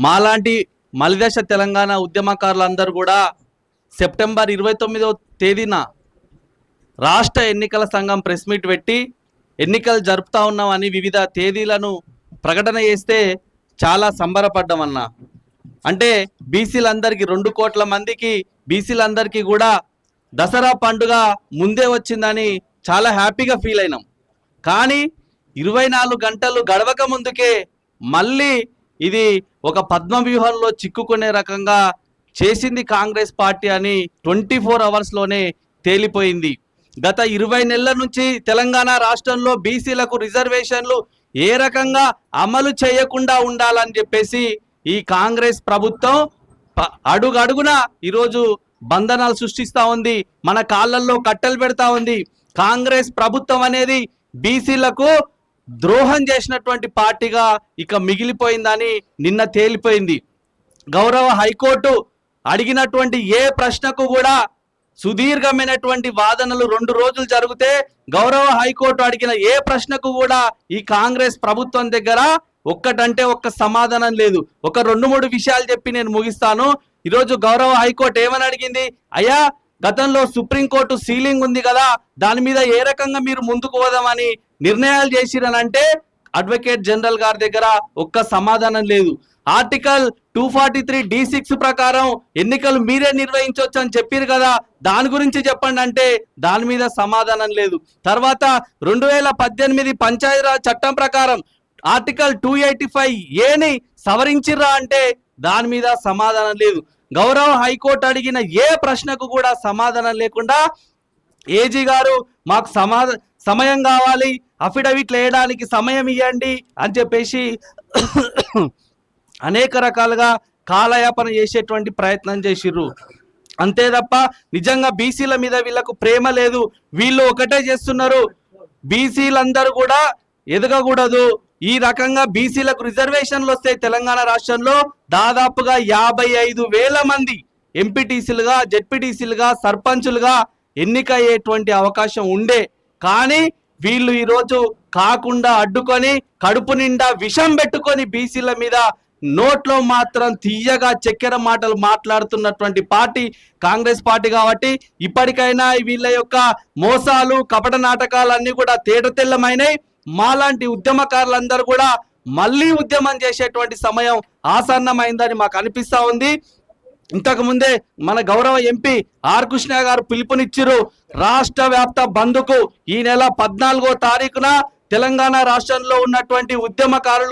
మాలాంటి మలిదశ తెలంగాణ ఉద్యమకారులందరూ కూడా సెప్టెంబర్ ఇరవై తొమ్మిదో తేదీన రాష్ట్ర ఎన్నికల సంఘం ప్రెస్ మీట్ పెట్టి ఎన్నికలు జరుపుతా ఉన్నామని వివిధ తేదీలను ప్రకటన చేస్తే చాలా సంబరపడ్డామన్నా అంటే బీసీలందరికీ రెండు కోట్ల మందికి బీసీలందరికీ కూడా దసరా పండుగ ముందే వచ్చిందని చాలా హ్యాపీగా ఫీల్ అయినాం. కానీ ఇరవై నాలుగు గంటలు గడవక ముందుకే మళ్ళీ ఇది ఒక పద్మ వ్యూహంలో చిక్కుకునే రకంగా చేసింది కాంగ్రెస్ పార్టీ అని ట్వంటీ ఫోర్ అవర్స్లోనే తేలిపోయింది. గత ఇరవై నెలల నుంచి తెలంగాణ రాష్ట్రంలో బీసీలకు రిజర్వేషన్లు ఏ రకంగా అమలు చేయకుండా ఉండాలని చెప్పేసి ఈ కాంగ్రెస్ ప్రభుత్వం అడుగు అడుగడుగున ఈరోజు బంధనాలు సృష్టిస్తూ ఉంది. మన కాళ్ళల్లో కట్టెలు పెడతా ఉంది. కాంగ్రెస్ ప్రభుత్వం అనేది బీసీలకు ద్రోహం చేసినటువంటి పార్టీగా ఇక మిగిలిపోయిందని నిన్న తేలిపోయింది. గౌరవ హైకోర్టు అడిగినటువంటి ఏ ప్రశ్నకు కూడా సుదీర్ఘమైనటువంటి వాదనలు రెండు రోజులు జరిగితే గౌరవ హైకోర్టు అడిగిన ఏ ప్రశ్నకు కూడా ఈ కాంగ్రెస్ ప్రభుత్వం దగ్గర ఒక్కటంటే ఒక్క సమాధానం లేదు. ఒక రెండు మూడు విషయాలు చెప్పి నేను ముగిస్తాను. ఈరోజు గౌరవ హైకోర్టు ఏమని అడిగింది? అయ్యా గతంలో సుప్రీంకోర్టు సీలింగ్ ఉంది కదా దాని మీద ఏ రకంగా మీరు ముందుకు పోదామని నిర్ణయాలు చేసిరనంటే అడ్వకేట్ జనరల్ గారి దగ్గర ఒక్క సమాధానం లేదు. Article two forty three D six ప్రకారం ఎన్నికలు మీరే నిర్వహించవచ్చు అని చెప్పారు కదా దాని గురించి చెప్పండి అంటే దాని మీద సమాధానం లేదు. తర్వాత రెండు వేల పద్దెనిమిది పంచాయతీరాజ్ చట్టం ప్రకారం ఆర్టికల్ టూ ఎయిటీ ఫైవ్ ఏని సవరించిర్రా అంటే దాని మీద సమాధానం లేదు. గౌరవ హైకోర్టు అడిగిన ఏ ప్రశ్నకు కూడా సమాధానం లేకుండా ఏజీ గారు మాకు సమా సమయం కావాలి అఫిడవిట్లు వేయడానికి సమయం ఇవ్వండి అని చెప్పేసి అనేక రకాలుగా కాలయాపన చేసేటువంటి ప్రయత్నం చేసిర్రు. అంతే తప్ప నిజంగా బీసీల మీద వీళ్ళకు ప్రేమ లేదు. వీళ్ళు ఒకటే చేస్తున్నారు. బీసీలందరూ కూడా ఎదగకూడదు. ఈ రకంగా బీసీలకు రిజర్వేషన్లు వస్తే తెలంగాణ రాష్ట్రంలో. దాదాపుగా యాభై ఐదు వేల మంది ఎంపీటీసీలుగా జెడ్పీటీసీలుగా సర్పంచులుగా ఎన్నికయ్యేటువంటి అవకాశం ఉండే. కానీ వీళ్ళు ఈరోజు కాకుండా అడ్డుకొని కడుపు నిండా విషం పెట్టుకొని బీసీల మీద నోట్లో మాత్రం తీయగా చక్కెర మాటలు మాట్లాడుతున్నటువంటి పార్టీ కాంగ్రెస్ పార్టీ కాబట్టి ఇప్పటికైనా వీళ్ళ యొక్క మోసాలు కపట నాటకాలన్నీ కూడా తేటతెల్లమైనవి మాలాంటి ఉద్యమకారులందరూ కూడా మళ్ళీ ఉద్యమం చేసేటువంటి సమయం ఆసన్నమైందని మాకు అనిపిస్తా ఉంది. ఇంతకు ముందే మన గౌరవ ఎంపీ ఆర్ కృష్ణ గారు పిలుపునిచ్చారు రాష్ట్ర వ్యాప్త బంద్కు ఈ నెల పద్నాలుగో తారీఖున తెలంగాణ రాష్ట్రంలో ఉన్నటువంటి ఉద్యమకారులు